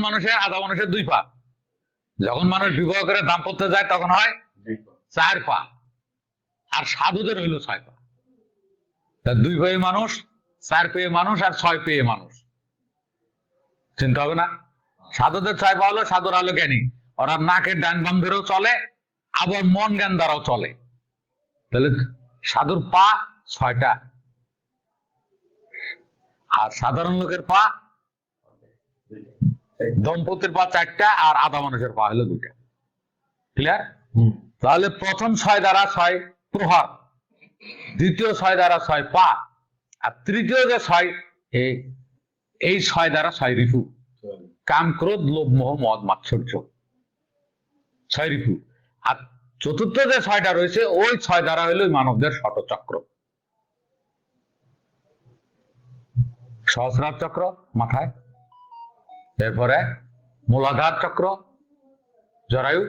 মানুষের আধা মানুষের দুই পা। যখন মানুষ বিবাহ করে দাম্পত্য যায় তখন হয় চার পা। আর সাধুদের হইল ছয় পা। দুই পেয়ে মানুষ চার পেয়ে মানুষ আর ছয় পেয়ে মানুষ। চিন্তা হবে না। সাধুদের ছয় পা হলো সাধুরা হলো জ্ঞানী। ওরা নাকের ডান বাম ধরেও চলে আবার মন জ্ঞান দ্বারাও চলে। তাহলে সাধুর পা ছয়টা। আর সাধারণ লোকের পা দম্পতির পা চারটা আর আধা মানুষের পা হলো দুইটা। ক্লিয়ার তাহলে প্রথম ছয় দ্বারা ছয় প্রহার দ্বিতীয় ছয় দ্বারা ছয় পা আর তৃতীয় যে ছয় এই এই ছয় দ্বারা ছয় রিফু। কাম ক্রোধ লোভ মোহ মদ মাৎসর্য ছয় রিফু। আর চতুর্থ যে ছয়টা রয়েছে ওই ছয় দ্বারা হইল মানবদের শতচক্র। সহস্রার চক্র মাথায়। এরপরে মূলাধার চক্র জরায়ু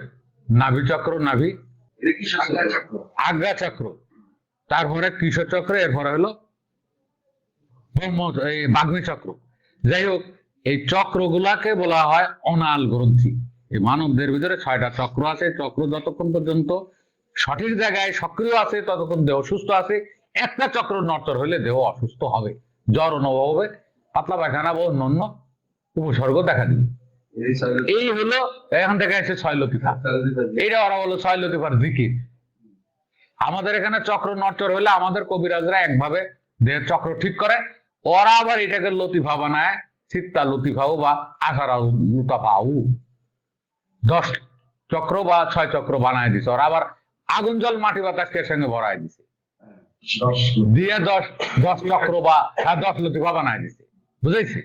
নাভি চক্র নাভি সাংঘাতিক চক্র? আজ্ঞা চক্র। তারপরে কিশোর চক্র এরপরে হলো ব্রহ্ম এই বাগ্মী চক্র। যাই হোক এই চক্রগুলাকে বলা হয় অনাল গ্রন্থি। এই মানবদের ভিতরে ছয়টা চক্র আছে চক্র যতক্ষণ পর্যন্ত সঠিক জায়গায় সক্রিয় আছে ততক্ষণ দেহ সুস্থ আছে। একটা চক্র নর্তর হলে দেহ অসুস্থ হবে জ্বর অনুভব হবে পাতলা পায়খানা বা অন্যান্য উপসর্গ দেখা দিবে। এই হলো এখান থেকে এসে ছয় লতিফা। এইটা ওরা বলো ছয় লতিফার জিকির। আমাদের এখানে চক্র নটচর হলে আমাদের কবিরাজরা একভাবে দেহের চক্র ঠিক করে ওরা আবার এটাকে লতিফা বানায় চিত্তা লতিফাও বা আশারা লুতাফাও। দশ চক্র বা ছয় চক্র বানায় দিছে ওরা আবার আগুন জল মাটি বাতাসকে সঙ্গে ভরায় দিছে? দশ দিয়ে দশ দশ চক্র বা হ্যাঁ, দশ লতিফা বানায় দিছে। বুঝেছি?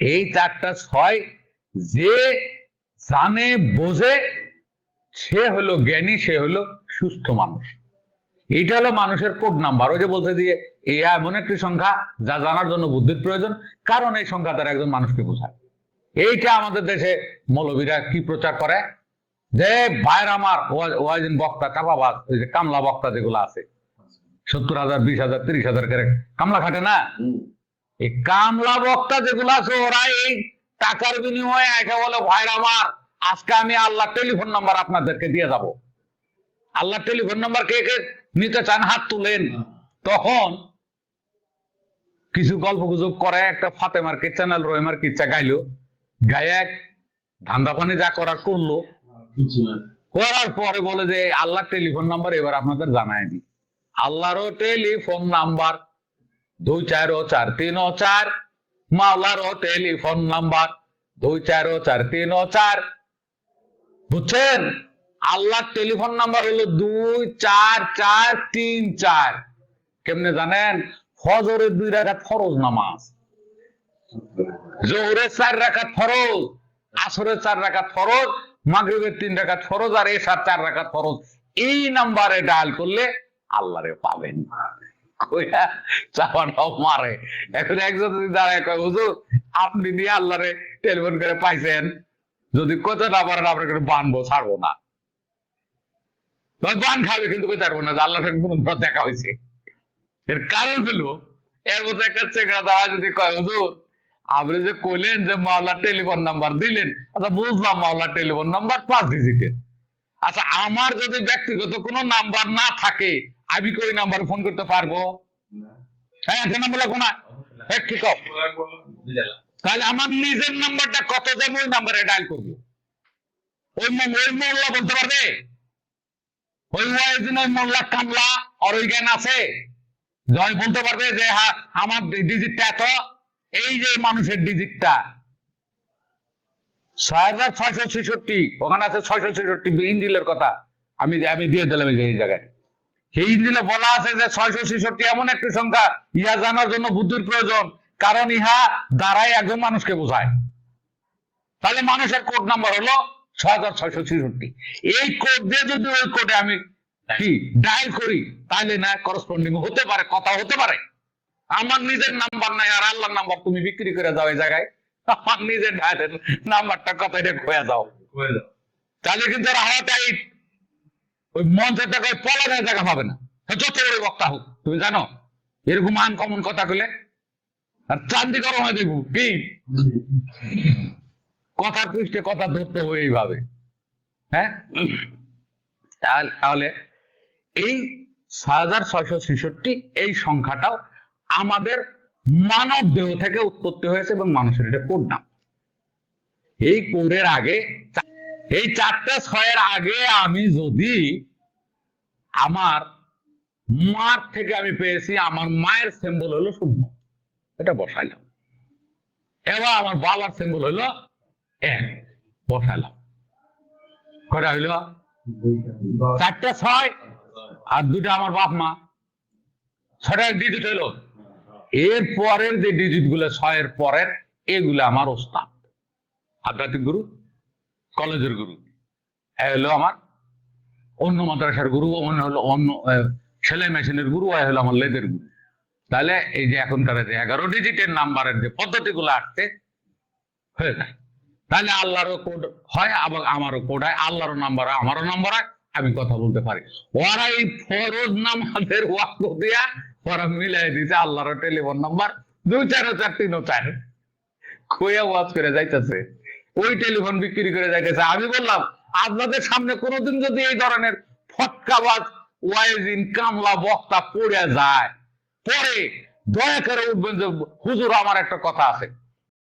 এই চারটা ছয় যে জানে, বোঝে, সে হলো জ্ঞানী, সে হলো সুস্থ মানুষ। এইটা হলো মানুষের কোড নাম্বার ওই যে বলতে দিয়ে এই এমন একটি সংখ্যা যা জানার জন্য বুদ্ধির প্রয়োজন, কারণ এই সংখ্যা দ্বারা একজন মানুষকে বোঝায়। এইটা আমাদের দেশে মৌলবীরা কি প্রচার করে? যে ভাইয়ের আমার ওয়া- ওয়াজিন বক্তা কাপাবাজ ওই যে কামলা বক্তা যেগুলো আছে, সত্তর হাজার, বিশ হাজার, তিরিশ হাজার কামলা খাটে না? এই কামলা বক্তা যেগুলো আছে ওরা এই টাকার বিনিময়ে একে বলে ভাইরা আমার আজকে আমি আল্লাহ টেলিফোন নাম্বার আপনাদেরকে দিয়ে যাব। আল্লাহ টেলিফোন নাম্বার কে কে নিতে চান হাত তুলেন। তখন কিছু গল্প গুজব করে একটা ফাতেমার কে চ্যানেল রহিমার কিচ্ছা গাইলো। গায়ে এক ধান্দা পানি যা করার করল। করার পরে বলে যে আল্লাহ টেলিফোন নাম্বার এবার আপনাদের জানায় দি আল্লাহরও টেলিফোন নাম্বার দুই চার ও চার, তিন ও চার মাওলারও টেলিফোন নাম্বার, দুই চার ও চার, তিন ও চার। বুঝছেন? আল্লাহর টেলিফোন নাম্বার হলো দুই চার চার, তিন চার। কেমনে জানেন? ফজরের দুই রাখাত ফরজ নামাজ। জোহরের চার রাখাত ফরজ আসরের চার রাখাত ফরজ মাগরিবের তিন রাখাত ফরজ আর এসার চার রাখাত ফরজ। এই নাম্বারে ডায়াল করলে আল্লাহরে পাবেন। মারে। এখন একজন যদি দাঁড়ায় হুজুর, আপনি নিয়ে টেলিফোন করে পাইছেন। যদি কোথা না পারেন, আপনার করে বানবো, ছাড়বো না। বান খাবে কিন্তু পারব না দেখা হয়েছে। এর কারণ হলো, এর একটা চেকরা দাঁড়া যদি কয়, হুজুর, আপনি যে কইলেন যে মাওলার টেলিফোন নাম্বার দিলেন আচ্ছা বুঝলাম মাওলার টেলিফোন নাম্বার পাঁচ ডিজিটের আচ্ছা আমার যদি ব্যক্তিগত কোনো নাম্বার না থাকে আমি কই নাম্বার ফোন করতে পারব? হ্যাঁ একটা নাম্বার লাগবো না হ্যাঁ ঠিক আছে। তাহলে আমার নিজের নাম্বারটা কত দেবো ওই নাম্বারে ডায়াল করব। ওই ওই মোল্লা বলতে পারবে? ওই ওয়াইদিন ওই মোল্লা কামলা আর ওই জ্ঞান আছে? জয় বলতে পারবে যে হ্যাঁ আমার ডিজিটটা এত এই যে মানুষের ডিজিটটা ছয় হাজার ছয়শো ছেষট্টি ওখানে আছে ছয়শো ছেষট্টি ইঞ্জিলের কথা। আমি আমি দিয়ে দিলাম যে এই জায়গায়। সেই ইঞ্জিলে বলা আছে যে ছয়শো ছেষট্টি এমন একটি সংখ্যা ইহা জানার জন্য বুদ্ধির প্রয়োজন কারণ ইহা দ্বারাই একজন মানুষকে বোঝায়। তাহলে মানুষের কোড নাম্বার হলো ছয় হাজার ছয়শো ছেষট্টি। এই কোড দিয়ে যদি ওই কোডে আমি কি ডায়াল করি তাহলে না করসপন্ডিং হতে পারে কথা হতে পারে। আমার নিজের নাম্বার নাই আর আল্লাহর নাম্বার তুমি বিক্রি করে যাও এই জায়গায়। আমার নিজের ডায়ালের নাম্বারটা কত এটা খোয়া যাও। তাহলে কিন্তু হাওয়া টাইট ওই মঞ্চের টাকায় পলানের জায়গা পাবে না। যত বড় বক্তা হোক, তুমি জানো, এরকম আনকমন কথা কইলে আর চান্দি গরম হয়ে দেখব। কি? কথার পৃষ্ঠে কথা ধরতে হবে এইভাবে। হ্যাঁ? তাহলে এই ছয় হাজার ছয়শো ছেষট্টি, এই সংখ্যাটাও আমাদের মানব দেহ থেকে উৎপত্তি হয়েছে এবং মানুষের এটা কোড নাম এই কোডের আগে, এই চারটা ছয়ের আগে আমি যদি আমার মার থেকে আমি পেয়েছি, আমার মায়ের সিম্বল হলো শূন্য। এটা বসাইলাম। এবার আমার বাবার সিম্বল হলো এক। বসাইলাম। কটা হইল? চারটা ছয় আর দুটা আমার বাপ মা। ছটা ডিজিট হলো এর পরের যে ডিজিটগুলো, ছয়ের পরের, এগুলো আমার ওস্তাদ। আধ্যাত্মিক গুরু, কলেজের গুরু। হলো আমার অন্য মাদ্রাসার গুরু, অন্য হলো অন্য সেলাই মেশিনের গুরু, এ হলো আমার লেদের গুরু। তাহলে এই যে এখনকার যে এগারো ডিজিটের নাম্বারের যে পদ্ধতিগুলো আসছে, হয়ে যায়। তাহলে আল্লাহরও কোড হয়, আবার আমারও কোড হয়, আল্লাহরও নাম্বার হয়, আমারও নাম্বার হয়, আমি কথা বলতে পারি। ওরা এই ফরজ নামাজের ওয়াক্ত দিয়া ওরা মিলাই দিছে আল্লাহর টেলিফোন নাম্বার দুই চার চার তিন চার। খুঁয়া ওয়াজ করে যাইতেছে। ওই টেলিফোন বিক্রি করে যাইতেছে। আমি বললাম আপনাদের সামনে কোনোদিন যদি এই ধরনের ফটকাবাজ ওয়াইজিন কামলা বক্তা পড়ে যায় পরে দয়া করে উঠবেন যে হুজুর, আমার একটা কথা আছে।